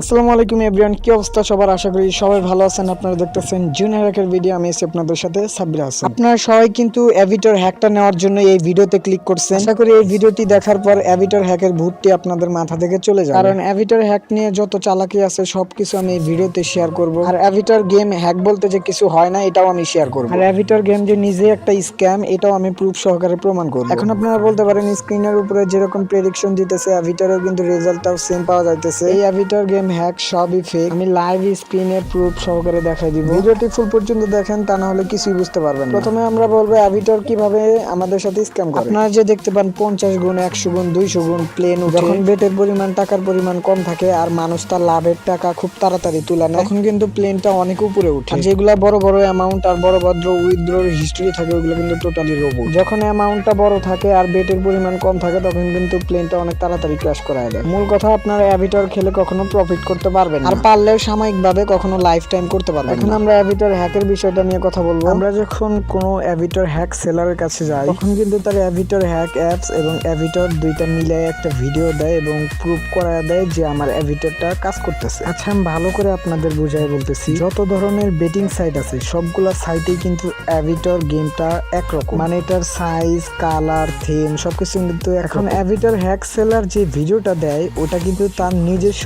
আসসালামু আলাইকুম এভরিওয়ান, কি অবস্থা সবার? আশা করি সবাই ভালো আছেন। আপনারা দেখতেছেন জুনিয়র হ্যাকের ভিডিও, আমি এসে আপনাদের সাথে সাব্বির হাসান আপনারা সবাই কিন্তু অ্যাভিটর হ্যাকটা নেওয়ার জন্য এই ভিডিওতে ক্লিক করছেন। আশা করি এই ভিডিওটি দেখার পর অ্যাভিটর হ্যাকের ভূতটি আপনাদের মাথা থেকে চলে যাবে। কারণ অ্যাভিটর হ্যাক নিয়ে যত চালাকি আছে, সবকিছু আমি এই ভিডিওতে শেয়ার করব। আর অ্যাভিটর গেম হ্যাক বলতে যে কিছু হয় না, এটাও আমি শেয়ার করব। আর অ্যাভিটর গেম যে নিজে একটা স্ক্যাম এটাও আমি প্রুফ সহকারে প্রমাণ করব। এখন আপনারা বলতে পারেন স্ক্রিনের উপরে যেরকম প্রেডিকশন দিতেছে অ্যাভিটরেও কিন্তু রেজাল্টটাও সেম পাওয়া যাইতেছে। এই অ্যাভিটর গেম হ্যাক সবই ফেক আমি লাইভ স্ক্রিনে প্রুফ সহকারে দেখাই দিব। ভিডিওটি ফুল পর্যন্ত দেখেন, তা না হলে কিছুই বুঝতে পারবেন প্রথমে আমরা বলব অ্যাভিটর কীভাবে আমাদের সাথে স্ক্যাম করে। আপনারা যে দেখতে পান পঞ্চাশ গুণ, একশো গুণ, দুইশো গুণ প্লেন যখন বেটের পরিমাণ, টাকার পরিমাণ কম থাকে, আর মানুষ তার লাভের টাকা খুব তাড়াতাড়ি তুলে নেয়, তখন কিন্তু প্লেনটা অনেক উপরে উঠে যেগুলা বড় বড় অ্যামাউন্ট আর বড় ভদ্র উইথড্রোর হিস্ট্রি থাকে, ওগুলো কিন্তু টোটালি রোবট যখন অ্যামাউন্টটা বড় থাকে আর বেটের পরিমাণ কম থাকে, তখন কিন্তু প্লেনটা অনেক তাড়াতাড়ি ক্র্যাশ করায় দেয়। মূল কথা, আপনারা অ্যাভিটর খেলে কখনো প্রফিট করতে পারবেন। আর পারলেও সাময়িকভাবে কখনো লাইফ টাইম করতে পারবেন এখন আমরা অ্যাভিটর হ্যাকের বিষয়টা নিয়ে কথা বলব। আমরা যখন কোনো অ্যাভিটর হ্যাক সেলারের কাছে যাই তখন কিন্তু তার অ্যাভিটর হ্যাক অ্যাপস এবং অ্যাভিটর দুইটা মিলে একটা ভিডিও দেয় এবং প্রুফ করা দেয় যে আমার অ্যাভিটরটা কাজ করতেছে। আচ্ছা আমি ভালো করে আপনাদের বুঝাই বলতেছি। যত ধরনের বেটিং সাইট আছে সবগুলা সাইটে কিন্তু অ্যাভিটর গেমটা একরকম। মানে এটার সাইজ কালার থিম সবকিছু কিন্তু এখন অ্যাভিটর হ্যাক সেলার যে ভিডিওটা দেয় ওটা কিন্তু তার নিজস্ব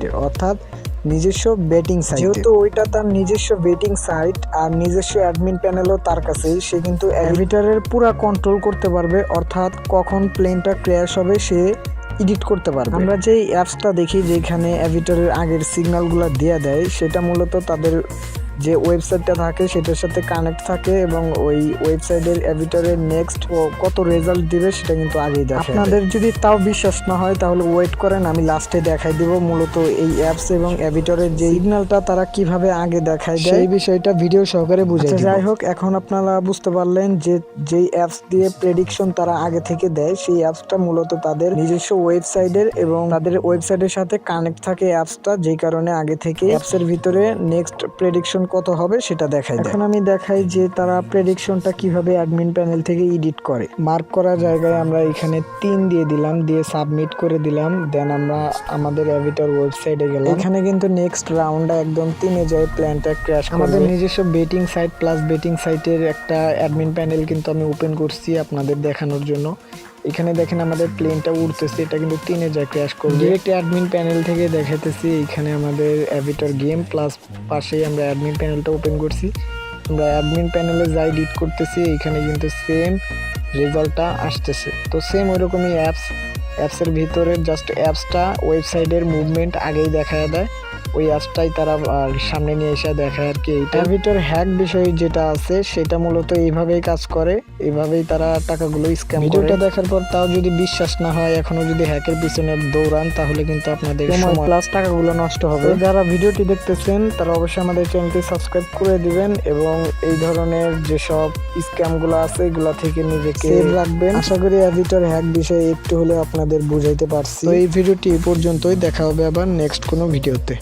ওয়েবসাইটের অর্থাৎ নিজস্ব বেটিং সাইট যেহেতু ওইটা তার নিজস্ব বেটিং সাইট আর নিজস্ব অ্যাডমিন প্যানেলও তার কাছেই সে কিন্তু অ্যাভিটারের পুরা কন্ট্রোল করতে পারবে, অর্থাৎ কখন প্লেনটা ক্র্যাশ হবে সে এডিট করতে পারবে। আমরা যেই অ্যাপসটা দেখি যেখানে অ্যাভিটারের আগের সিগন্যালগুলো দেওয়া দেয়, সেটা মূলত তাদের যে ওয়েবসাইটটা থাকে সেটার সাথে কানেক্ট থাকে এবং ওই ওয়েবসাইটের অ্যাভিটারের নেক্সট কত রেজাল্ট দিবে সেটা কিন্তু আগেই দেখে আপনাদের যদি তাও বিশ্বাস না হয় তাহলে ওয়েট করেন আমি লাস্টে দেখাই দিব মূলত এই অ্যাপস এবং অ্যাভিটারের যে সিগন্যালটা তারা কীভাবে আগে দেখায় দেয়। সেই বিষয়টা ভিডিও সহকারে বুঝে যাই হোক এখন আপনারা বুঝতে পারলেন যে যেই অ্যাপস দিয়ে প্রেডিকশন তারা আগে থেকে দেয় সেই অ্যাপসটা মূলত তাদের নিজস্ব ওয়েবসাইটের এবং তাদের ওয়েবসাইটের সাথে কানেক্ট থাকে অ্যাপসটা যেই কারণে আগে থেকে অ্যাপসের ভিতরে নেক্সট প্রেডিকশন কত হবে সেটা দেখাই এখন আমি দেখাই যে তারা প্রেডিকশনটা কীভাবে অ্যাডমিন প্যানেল থেকে এডিট করে। মার্ক করা জায়গায় আমরা এখানে তিন দিয়ে দিলাম দিয়ে সাবমিট করে দিলাম দেন আমরা আমাদের অ্যাভিটার ওয়েবসাইটে গেলাম। এখানে কিন্তু নেক্সট রাউন্ডে একদম তিনে যায় প্ল্যানটা ক্র্যাশ আমাদের নিজস্ব বেটিং সাইট প্লাস বেটিং সাইটের একটা অ্যাডমিন প্যানেল কিন্তু আমি ওপেন করছি আপনাদের দেখানোর জন্য। এখানে দেখেন আমাদের প্লেনটা উড়তেছে, এটা কিন্তু তিনে যায় ক্র্যাশ করবে। ডিরেক্ট অ্যাডমিন প্যানেল থেকে দেখাতেছি এখানে আমাদের অ্যাভিটার গেম প্লাস পাশেই আমরা অ্যাডমিন প্যানেলটা ওপেন করছি। আমরা অ্যাডমিন প্যানেলে যাই এডিট করতেছি, এখানে কিন্তু সেম রেজাল্টটা আসতেছে। তো সেম ওইরকমই অ্যাপস অ্যাপসের ভিতরে জাস্ট অ্যাপসটা ওয়েবসাইটের মুভমেন্ট আগেই দেখা দেয়। ওই অ্যাপসটাই তারা আর সামনে নিয়ে এসে দেখায় আর কি এইটার ভিতর হ্যাক বিষয় যেটা আছে সেটা মূলত এইভাবেই কাজ করে। এইভাবেই তারা টাকাগুলো স্ক্যাম ভিডিওটা দেখার পর তাও যদি বিশ্বাস না হয় এখনও যদি হ্যাকের পিছনে দৌড়ান তাহলে কিন্তু আপনাদের সময় প্লাস টাকাগুলো নষ্ট হবে। যারা ভিডিওটি দেখতেছেন তারা অবশ্যই আমাদের চ্যানেলটি সাবস্ক্রাইব করে দিবেন এবং এই ধরনের যেসব স্ক্যামগুলো আছে এগুলা থেকে নিজেকে রাখবেন। আশা করি এভিটার হ্যাক বিষয়ে একটু হলেও আপনাদের বুঝাইতে পারছি। তো এই ভিডিওটি এই পর্যন্তই। দেখা হবে আবার নেক্সট কোনো ভিডিওতে